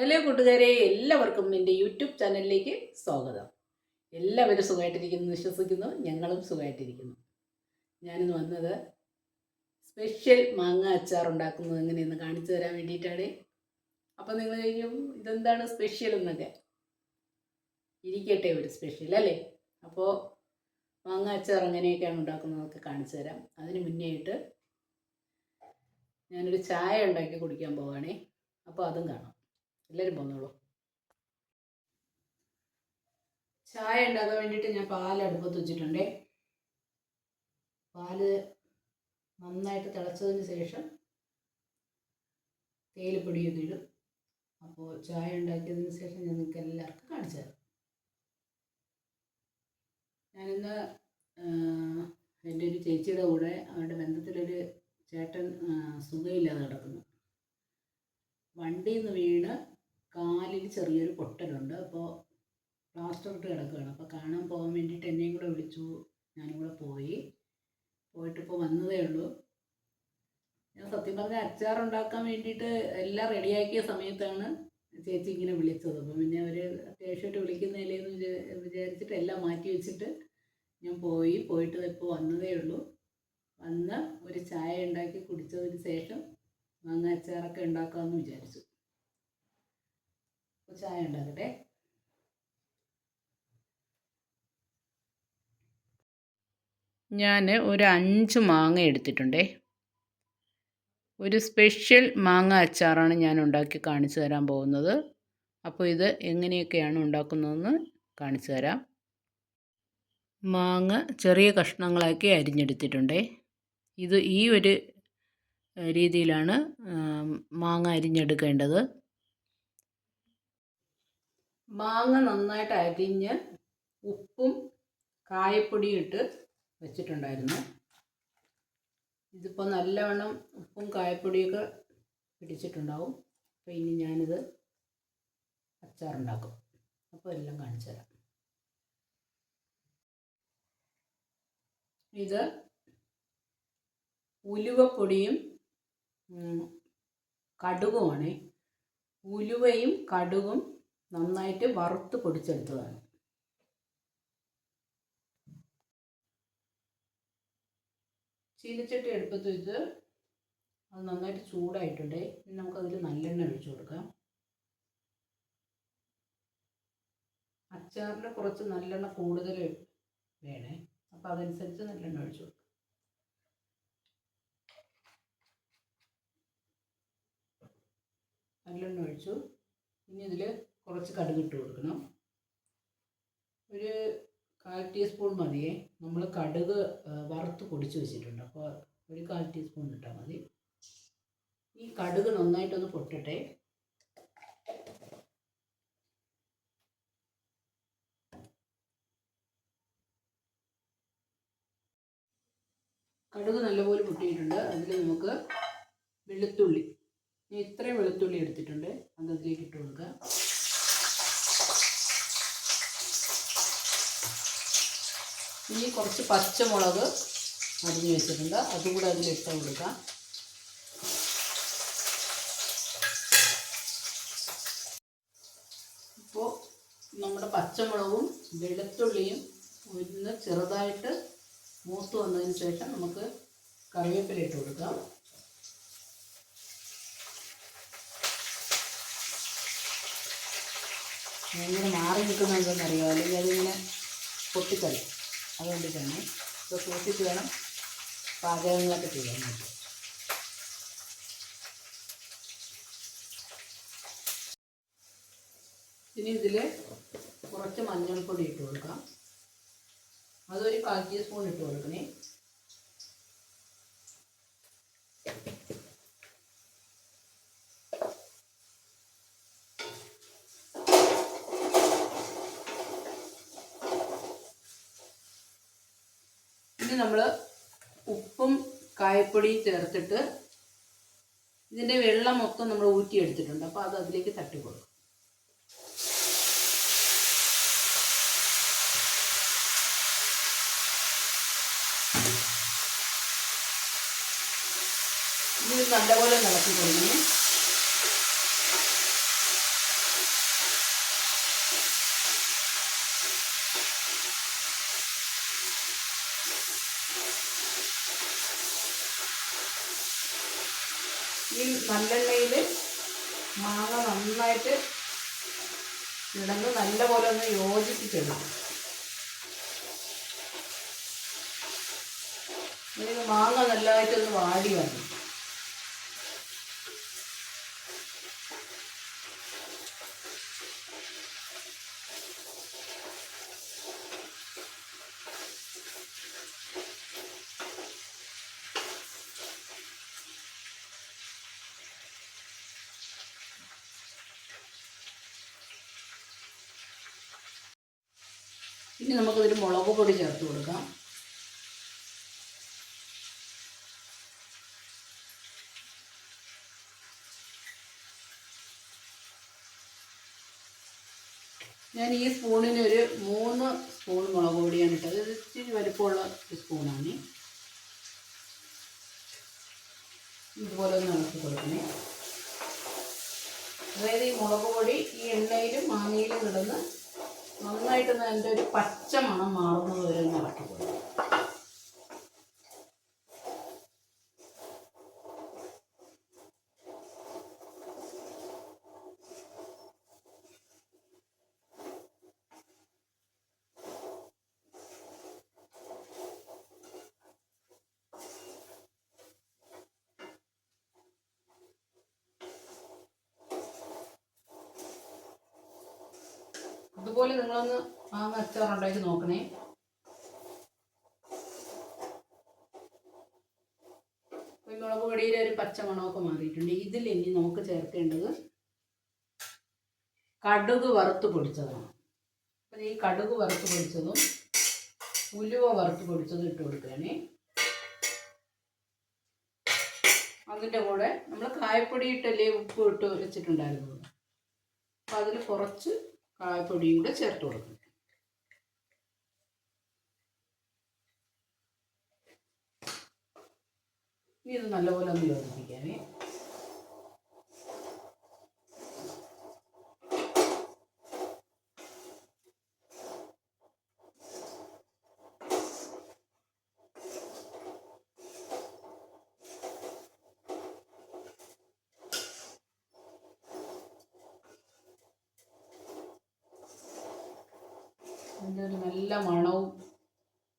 Hello കൂട്ടുകാരെ എല്ലാവർക്കും എന്റെ യൂട്യൂബ് ചാനലിലേക്ക് സ്വാഗതം. എല്ലാവരും സുഖമായിട്ടിരിക്കുന്നു വിശ്വസിക്കുന്നു. ഞങ്ങളും സുഖമായിട്ടിരിക്കുന്നു. ഞാനിന്ന് വന്നത് സ്പെഷ്യൽ മാങ്ങ അച്ചാർ ഉണ്ടാക്കുന്നത് എങ്ങനെയെന്ന് കാണിച്ചു തരാൻ വേണ്ടിയിട്ടാണ്. അപ്പോൾ നിങ്ങൾ ചോദിക്കും ഇതെന്താണ് സ്പെഷ്യൽ എന്നൊക്കെ? ഇരിക്കട്ടെ ഒരു സ്പെഷ്യൽ അല്ലേ? അപ്പോൾ മാങ്ങ അച്ചാർ എങ്ങനെയൊക്കെയാണ് ഉണ്ടാക്കുന്നതൊക്കെ കാണിച്ചു തരാം. അതിന് മുന്നേ ആയിട്ട് ഞാനൊരു ചായ ഉണ്ടാക്കി കുടിക്കാൻ പോവുകയാണേ അപ്പോൾ അതും കാണാം. എല്ലാവരും പോന്നോളൂ. ചായ ഉണ്ടാക്കാൻ വേണ്ടിയിട്ട് ഞാൻ പാൽ അടുപ്പത്ത് വെച്ചിട്ടുണ്ട് പാൽ നന്നായിട്ട് തിളച്ചതിന് ശേഷം തേയിലപ്പൊടിയൊക്കെ ഇടും. അപ്പോൾ ചായ ഉണ്ടാക്കിയതിന് ശേഷം ഞാൻ നിങ്ങൾക്ക് എല്ലാവർക്കും കാണിച്ചു തരാം. ഞാനിന്ന് എന്റെ ഒരു ചേച്ചിയുടെ കൂടെ അവരുടെ ബന്ധത്തിലൊരു ചേട്ടൻ സുഖമില്ലാതെ കിടക്കുന്നു. വണ്ടിയിൽ നിന്ന് വീണ് കാലിൽ ചെറിയൊരു പൊട്ടലുണ്ട്. അപ്പോൾ പ്ലാസ്റ്റർ ഇട്ട് കിടക്കുകയാണ്. അപ്പോൾ കാണാൻ പോകാൻ വേണ്ടിയിട്ട് എന്നെയും കൂടെ വിളിച്ചു. ഞാനും കൂടെ പോയി. പോയിട്ട് പോയിട്ടിപ്പോൾ വന്നതേ ഉള്ളൂ. ഞാൻ സത്യം പറഞ്ഞാൽ അച്ചാർ ഉണ്ടാക്കാൻ വേണ്ടിയിട്ട് എല്ലാം റെഡിയാക്കിയ സമയത്താണ് ചേച്ചി ഇങ്ങനെ വിളിച്ചത്. അപ്പോൾ പിന്നെ അവർ അത്യാവശ്യമായിട്ട് വിളിക്കുന്നതിലേന്ന് വിചാരിച്ചിട്ട് എല്ലാം മാറ്റി വെച്ചിട്ട് ഞാൻ പോയി. പോയിട്ട് ഇപ്പോൾ വന്നതേ ഉള്ളൂ. വന്ന് ഒരു ചായ ഉണ്ടാക്കി കുടിച്ചതിന് ശേഷം മാങ്ങ അച്ചാറൊക്കെ ഉണ്ടാക്കാമെന്ന് വിചാരിച്ചു. ചായ ഉണ്ടാക്കട്ടെ ഞാൻ ഒരു അഞ്ച് മാങ്ങ എടുത്തിട്ടുണ്ടേ. ഒരു സ്പെഷ്യൽ മാങ്ങ അച്ചാറാണ് ഞാൻ ഉണ്ടാക്കി കാണിച്ചു തരാൻ പോകുന്നത്. അപ്പോൾ ഇത് എങ്ങനെയൊക്കെയാണ് ഉണ്ടാക്കുന്നതെന്ന് കാണിച്ചു തരാം. മാങ്ങ ചെറിയ കഷ്ണങ്ങളാക്കി അരിഞ്ഞെടുത്തിട്ടുണ്ടേ. ഇത് ഈ ഒരു രീതിയിലാണ് മാങ്ങ അരിഞ്ഞെടുക്കേണ്ടത്. മാങ്ങ നന്നായിട്ട് അരിഞ്ഞ് ഉപ്പും കായപ്പൊടിയും ഇട്ട് വെച്ചിട്ടുണ്ടായിരുന്നു. ഇതിപ്പോൾ നല്ലവണ്ണം ഉപ്പും കായപ്പൊടിയൊക്കെ പിടിച്ചിട്ടുണ്ടാവും. അപ്പോൾ ഇനി ഞാനിത് അച്ചാറുണ്ടാക്കും. അപ്പോൾ എല്ലാം കാണിച്ചു തരാം. ഇത് ഉലുവപ്പൊടിയും കടുകുമാണ്. ഉലുവയും കടുകും നന്നായിട്ട് വറുത്ത് പൊടിച്ചെടുത്തതാണ്. ചീനച്ചട്ടി എടുപ്പത്ത് വെച്ച് അത് നന്നായിട്ട് ചൂടായിട്ടുണ്ട്. ഇനി നമുക്കതിൽ നല്ലെണ്ണ ഒഴിച്ചു കൊടുക്കാം. അച്ചാറിൽ കുറച്ച് നല്ലെണ്ണ കൂടുതൽ വേണേ. അപ്പോൾ അതനുസരിച്ച് നല്ലെണ്ണ ഒഴിച്ചു കൊടുക്കാം. നല്ലെണ്ണ ഒഴിച്ചു. ഇനി ഇതിൽ കുറച്ച് കടുക് ഇട്ട് കൊടുക്കണം. ഒരു കാൽ ടീസ്പൂൺ മതിയേ. നമ്മൾ കടുക് വറുത്ത് പൊടിച്ച് വെച്ചിട്ടുണ്ട്. അപ്പോൾ ഒരു കാൽ ടീസ്പൂൺ ഇട്ടാൽ മതി. ഈ കടുക് നന്നായിട്ടൊന്ന് പൊട്ടട്ടെ. കടുക് നല്ലപോലെ പൊട്ടിയിട്ടുണ്ട്. അതിൽ നമുക്ക് വെളുത്തുള്ളി. ഇത്രയും വെളുത്തുള്ളി എടുത്തിട്ടുണ്ട്. അത് അതിലേക്ക് ഇട്ട് കൊടുക്കുക ഇനി കുറച്ച് പച്ചമുളക് അരിഞ്ഞ് വെച്ചിട്ടുണ്ട്. അതും കൂടെ ഇട്ട് കൊടുക്കാം. ഇപ്പോൾ നമ്മുടെ പച്ചമുളകും വെളുത്തുള്ളിയും ഒന്ന് ചെറുതായിട്ട് മൂത്ത് വന്നതിന് ശേഷം നമുക്ക് കറിവേപ്പില ഇട്ട് കൊടുക്കാം. ഇങ്ങനെ മാറി നിൽക്കുന്നത് അറിയാം അല്ലെങ്കിൽ അതിങ്ങനെ പൊട്ടിക്കളയും തന്നെ ഇപ്പോൾ സൂക്ഷിച്ച് വേണം പാചകങ്ങളൊക്കെ ചെയ്യാനായിട്ട് ഇനി ഇതിൽ കുറച്ച് മഞ്ഞൾപ്പൊടി ഇട്ട് കൊടുക്കാം. അതൊരു കാൽ ടീസ്പൂൺ ഇട്ട് കൊടുക്കണേ. നമ്മൾ ഉപ്പും കായപ്പൊടിയും ചേർത്തിട്ട് ഇതിന്റെ വെള്ളം മൊത്തം നമ്മൾ ഊറ്റിയെടുത്തിട്ടുണ്ട്. അപ്പോൾ അത് അതിലേക്ക് തട്ടിക്കൊടുക്കും. ഇത് നല്ലപോലെ നടത്തി കൊടുക്കണം ഈ നല്ലെണ്ണയിൽ മാങ്ങ നന്നായിട്ട് ഇടന്ന് നല്ലപോലെ ഒന്ന് യോജിപ്പിച്ചെടുക്കും. മാങ്ങ നല്ലതായിട്ടൊന്ന് വാടി വന്നു ഇനി നമുക്കിതിൽ മുളക് പൊടി ചേർത്ത് കൊടുക്കാം. ഞാൻ ഈ സ്പൂണിന് ഒരു മൂന്ന് സ്പൂൺ മുളക് പൊടിയാണ് ഇട്ടത്. ഇത് ഇച്ചിരി വലിപ്പമുള്ള ഒരു സ്പൂണാണ്. ഇതുപോലെ ഒന്ന് ഇളക്കി കൊടുക്കണേ. അതായത് ഈ മുളക് പൊടി ഈ എണ്ണയിലും മാങ്ങയിലും കിടന്ന് നന്നായിട്ടൊന്ന് അതിന്റെ ഒരു പച്ച മണം മാറുന്നത് വരെ ഒന്ന് ഇതുപോലെ നിങ്ങളൊന്ന് മാങ്ങ അച്ചാർ ഉണ്ടാക്കി നോക്കണേ. മുളക് പൊടിയിൽ ഒരു പച്ച മണമൊക്കെ മാറിയിട്ടുണ്ട്. ഇതിൽ ഇനി നമുക്ക് ചേർക്കേണ്ടത് കടുക് വറുത്ത് പൊടിച്ചതാണ്. അപ്പം ഈ കടുക് വറുത്ത് പൊടിച്ചതും ഉലുവ വറുത്ത് പൊടിച്ചതും ഇട്ട് കൊടുക്കുകയാണേ. അതിന്റെ കൂടെ നമ്മൾ കായപ്പൊടി ഇട്ടല്ലേ ഉപ്പ് ഇട്ട് വെച്ചിട്ടുണ്ടായിരുന്നത്. അപ്പം അതിൽ കുറച്ച് കായപ്പൊടിയും കൂടെ ചേർത്ത് കൊടുക്കും. ഇനി ഇത് നല്ലപോലെ ഒന്ന് യോജിപ്പിക്കാമേ അതിന്റെ ഒരു നല്ല മണവും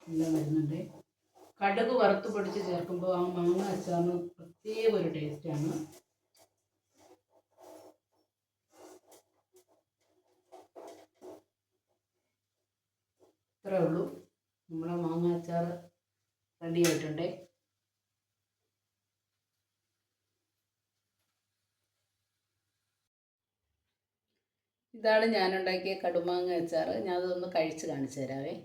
എല്ലാം വരുന്നുണ്ട്. കടുക് വറുത്ത് പൊടിച്ച് ചേർക്കുമ്പോൾ ആ മാങ്ങ അച്ചാറിന് പ്രത്യേക ഒരു ടേസ്റ്റാണ് ഇത്രേ ഉള്ളൂ നമ്മളെ മാങ്ങ അച്ചാർ റെഡി ആയിട്ടുണ്ട് ഇതാണ് ഞാനുണ്ടാക്കിയ കടുമാങ്ങ അച്ചാർ ഞാൻ അതൊന്ന് കഴിച്ച് കാണിച്ചു തരാവേ.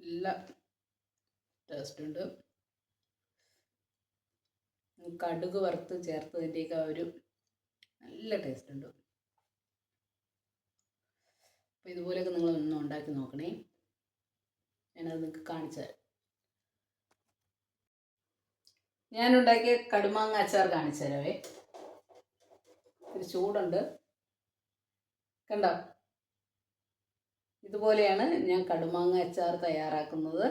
ഇല്ല ടേസ്റ്റ് ഉണ്ട്. കടുക് വറുത്ത് ചേർത്തതിന്റെയൊക്കെ ഒരു നല്ല ടേസ്റ്റ് ഉണ്ട്. അപ്പോൾ ഇതുപോലെയൊക്കെ നിങ്ങൾ ഒന്ന് ഉണ്ടാക്കി നോക്കണേ. ഞാനത് നിങ്ങൾക്ക് കാണിച്ചു തരാം. ഞാനുണ്ടാക്കിയ കടുമാങ്ങ അച്ചാർ കാണിച്ചു തരാവേ. ഒരു ചൂടുണ്ട്. കണ്ടോ? ഇതുപോലെയാണ് ഞാൻ കടുമാങ്ങ അച്ചാർ തയ്യാറാക്കുന്നത്.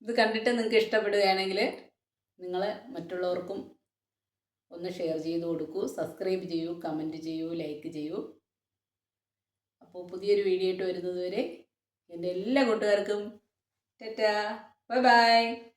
ഇത് കണ്ടിട്ട് നിങ്ങൾക്ക് ഇഷ്ടപ്പെടുകയാണെങ്കിൽ നിങ്ങൾ മറ്റുള്ളവർക്കും ഒന്ന് ഷെയർ ചെയ്ത് കൊടുക്കൂ സബ്സ്ക്രൈബ് ചെയ്യൂ കമന്റ് ചെയ്യൂ ലൈക്ക് ചെയ്യൂ. അപ്പോൾ പുതിയൊരു വീഡിയോ ആയിട്ട് വരുന്നതുവരെ എന്റെ എല്ലാ കൂട്ടുകാർക്കും ടെറ്റാ ബൈ ബൈ.